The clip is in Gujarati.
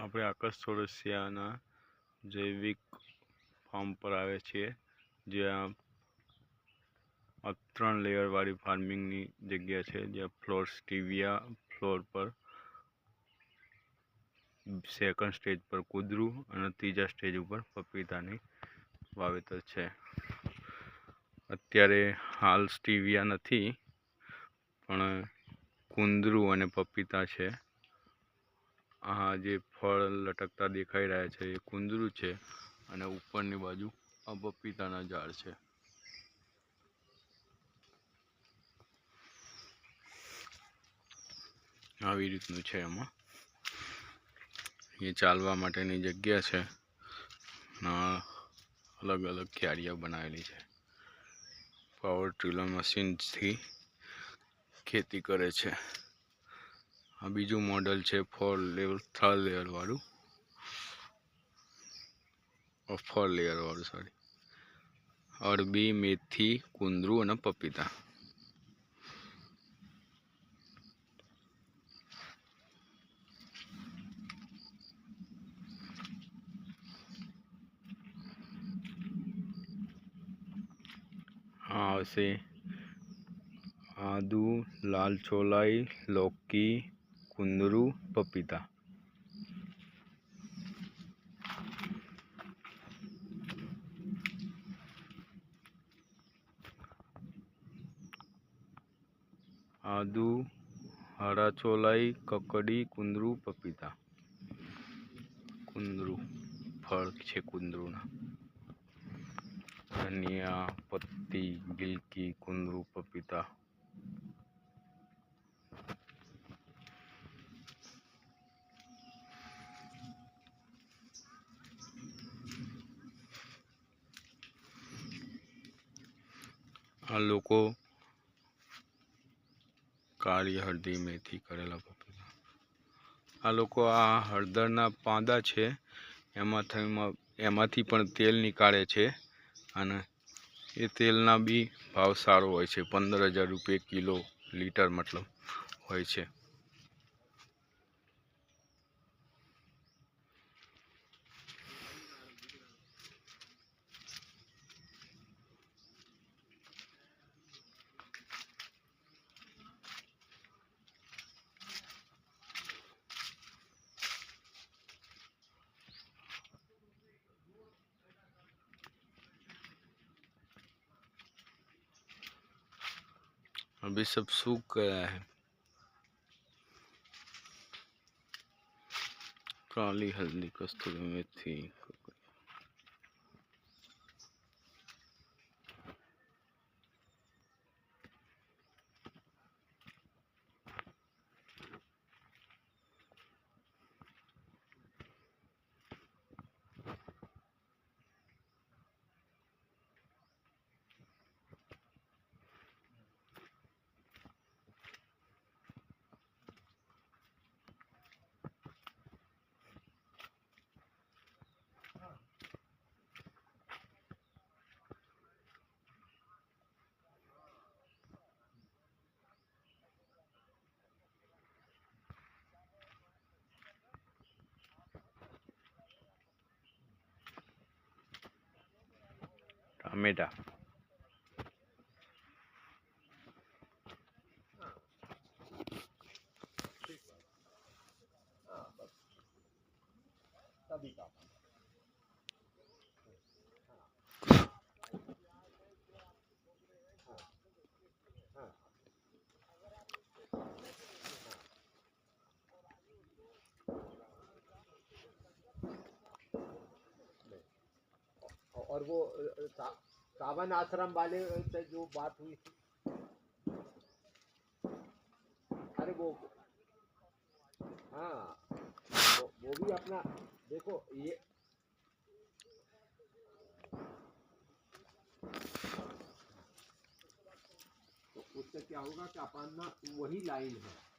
આપણે આકાશ ચોરસિયાના જૈવિક ફાર્મ પર આવ્યા છીએ જ્યાં આ ત્રણ લેયરવાળી ફાર્મિંગની જગ્યા છે, જ્યાં ફ્લોર સ્ટીવિયા ફ્લોર પર, સેકન્ડ સ્ટેજ પર કુદરું અને ત્રીજા સ્ટેજ ઉપર પપીતાની વાવેતર છે. અત્યારે હાલ સ્ટીવિયા નથી, પણ કુંદરું અને પપીતા છે. આ જે ફળ લટકતા દેખાઈ રહ્યા છે એ કુંદરું છે અને ઉપરની બાજુ આ પપીતાના ઝાડ છે. આવી રીતનું છે એમાં. એ ચાલવા માટેની જગ્યા છે અલગ અલગ ક્યારીઓ બનાવેલી છે. પાવર ટ્રીલર મશીનથી ખેતી કરે છે. આ બીજું મોડલ છે ફોર લેવલ થર્ડ લેયર વાળું. ફોર લેયરવાળું સોરી અરબી, મેથી, કુંદરું અને પપીતા. આવશે. આદુ, લાલ છોલાઈ, લૌકી કુંદરું પપીતા આદુ હરા ચોલાઈ કકડી કુંદરું પપીતા કુંદરું ફળ છે કુંદરુંના ધનિયા પત્તી ગિલકી કુંદરું પપીતા આ લોકો કાળી હળદી મેથી કરેલા પપીતા. આ લોકો આ હળદરના પાંદા છે. એમાંથી એમાંથી પણ તેલ નીકાળે છે અને એ તેલના બી ભાવ સારો હોય છે. પંદર હજાર રૂપિયા કિલો લીટર મતલબ હોય છે. अभी सब सूख गया है काली हल्दी कस्तूरी मेथी আমেডা Ah, tá. और वो सावन आश्रम वाले से जो बात हुई थी। अरे वो हाँ वो, वो भी अपना देखो ये तो उससे क्या होगा कि अपानना वही लाइन है।